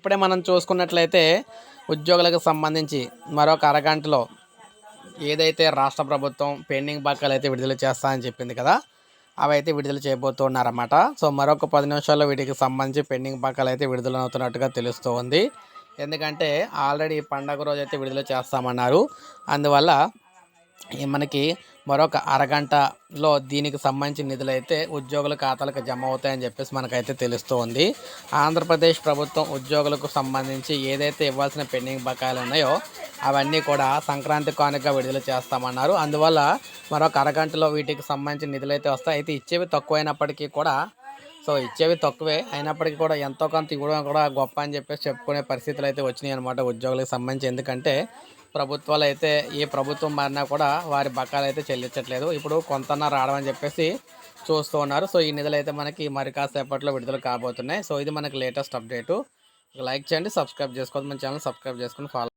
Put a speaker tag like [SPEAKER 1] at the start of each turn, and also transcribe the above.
[SPEAKER 1] ఇప్పుడే మనం చూసుకున్నట్లయితే ఉద్యోగులకు సంబంధించి మరొక అరగంటలో ఏదైతే రాష్ట్ర ప్రభుత్వం పెండింగ్ బకాయిలు అయితే విడుదల చేస్తా అని చెప్పింది కదా అవి అయితే విడుదల చేయబోతున్నారన్నమాట. సో మరొక పది నిమిషాల్లో వీటికి సంబంధించి పెండింగ్ బకాయిలు అయితే విడుదల అవుతున్నట్టుగా తెలుస్తూ ఉంది ఎందుకంటే ఆల్రెడీ పండగ రోజు అయితే విడుదల చేస్తామన్నారు. అందువల్ల మనకి మరొక అరగంటలో దీనికి సంబంధించిన నిధులు అయితే ఉద్యోగుల ఖాతాలకు జమ అవుతాయని చెప్పేసి మనకైతే తెలుస్తూ ఉంది ఆంధ్రప్రదేశ్ ప్రభుత్వం ఉద్యోగులకు సంబంధించి ఏదైతే ఇవ్వాల్సిన పెండింగ్ బకాయిలు ఉన్నాయో అవన్నీ కూడా సంక్రాంతి కానుక విడుదల చేస్తామన్నారు. అందువల్ల మరొక అరగంటలో వీటికి సంబంధించిన నిధులు అయితే వస్తాయి. అయితే ఇచ్చేవి తక్కువైనప్పటికీ కూడా సో ఇచ్చేవి తక్కువే. అయినప్పటికీ కూడా ఎంతో కొంత ఇవ్వడం కూడా గొప్ప అని చెప్పేసి చెప్పుకునే పరిస్థితులు అయితే వచ్చినాయి అనమాట ఉద్యోగులకు సంబంధించి. ఎందుకంటే ప్రభుత్వాలు అయితే ఏ ప్రభుత్వం మారినా కూడా వారి బకాలు అయితే చెల్లించట్లేదు. ఇప్పుడు కొంతన్నా రావడం అని చెప్పేసి చూస్తూ ఉన్నారు. సో ఈ నిధులు అయితే మనకి మరి కాసేపట్లో విడుదల కాబోతున్నాయి. సో ఇది మనకి లేటెస్ట్ అప్డేటు. లైక్ చేయండి సబ్స్క్రైబ్ చేసుకోండి మన ఛానల్ సబ్స్క్రైబ్ చేసుకుని ఫాలో